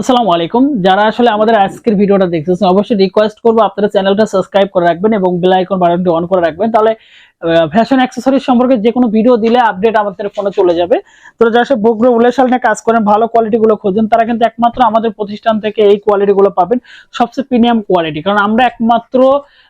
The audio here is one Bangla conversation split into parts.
আসসালামু আলাইকুম। যারা আসলে আমাদের আজকের ভিডিওটা দেখতেছেন, অবশ্যই রিকোয়েস্ট করব আপনারা চ্যানেলটা সাবস্ক্রাইব করে রাখবেন এবং বেল আইকন বাটনটি অন করে রাখবেন। তাহলে ফ্যাশন অ্যাক্সেসরিজ সম্পর্কে যে কোনো ভিডিও দিলে আপডেট আমাদের ফোনে চলে যাবে। তো যারা সে বগ্র উলেশাল নিয়ে কাজ করেন, ভালো কোয়ালিটি গুলো খোঁজেন, তারা কিন্তু একমাত্র আমাদের প্রতিষ্ঠান থেকে এই কোয়ালিটি গুলো পাবেন। সবচেয়ে প্রিমিয়াম কোয়ালিটি কারণ আমরা একমাত্র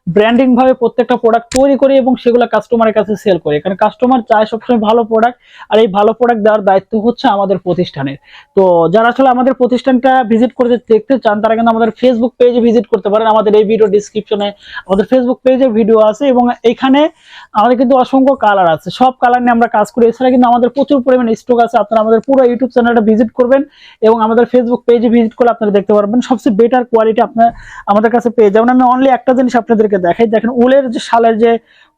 ব্র্যান্ডিং ভাবে প্রত্যেকটা প্রোডাক্ট তৈরি করি এবং সেগুলো কাস্টমারের কাছে সেল করি। কারণ কাস্টমার চায় সবসময় ভালো প্রোডাক্ট আর এই ভালো প্রোডাক্ট দেওয়ার দায়িত্ব হচ্ছে আমাদের প্রতিষ্ঠানের। তো যারা আসলে আমাদের প্রতিষ্ঠানটা ভিজিট করতে দেখতে চান, তারা কিন্তু আমাদের ফেসবুক পেজে ভিজিট করতে পারেন। আমাদের এই ভিডিও ডিসক্রিপশনে আমাদের ফেসবুক পেজে ভিডিও আছে এবং এখানে আমাদের কিন্তু অসংখ্য কালার আছে। সব কালার নিয়ে আমরা কাজ করি। এছাড়া কিন্তু আমাদের প্রচুর পরিমাণে স্টক আছে। আপনারা আমাদের পুরো ইউটিউব চ্যানেলটা ভিজিট করবেন এবং আমাদের ফেসবুক পেজে ভিজিট করলে আপনারা দেখতে পারবেন। সবচেয়ে বেটার কোয়ালিটি আপনার আমাদের কাছে পেয়ে যাবেন। আমি অনলি একটা জিনিস আপনাদেরকে দেখাই। দেখেন উলের যে শালের যে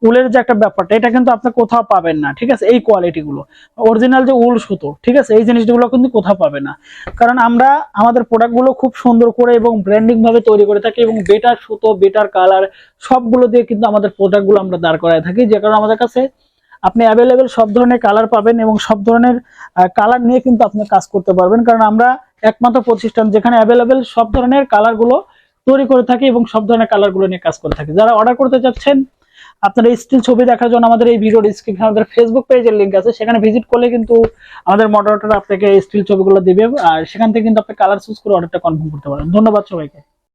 উলের যে একটা ব্যাপারটা, এটা কিন্তু আপনি কোথাও পাবেন না, ঠিক আছে? এই কোয়ালিটি গুলো। অরিজিনাল যে উল সুতো, ঠিক আছে? এই জিনিসগুলো কিন্তু কোথাও পাবে না। কারণ আমরা, আমাদের প্রোডাক্টগুলো খুব সুন্দর করে এবং ব্র্যান্ডিং ভাবে তৈরি করে থাকি এবং বেটার সুতো বেটার কালার সবগুলো দিয়ে কিন্তু আমাদের প্রোডাক্টগুলো আমরা দাঁড় করায় থাকি। যে কারণে আমাদের কাছে আপনি অ্যাভেলেবেল সব ধরনের কালার পাবেন এবং সব ধরনের কালার নিয়ে কিন্তু আপনি কাজ করতে পারবেন। কারণ আমরা একমাত্র প্রতিষ্ঠান যেখানে অ্যাভেলেবেল সব ধরনের কালারগুলো তৈরি করে থাকি এবং সব ধরনের কালারগুলো নিয়ে কাজ করে থাকি। যারা অর্ডার করতে চাচ্ছেন আপনারা স্টিল ছবি দেখার জন্য আমাদের এই ভিডিও ডিসক্রিপশন আমাদের ফেসবুক পেজের লিঙ্ক আছে। সেখানে ভিজিট করলে কিন্তু আমাদের মডারেটর আপনাকে স্টিল ছবিগুলো দেবে। আর সেখান থেকে কিন্তু আপনি কালার চুজ করে অর্ডারটা কনফার্ম করতে পারেন। ধন্যবাদ সবাইকে।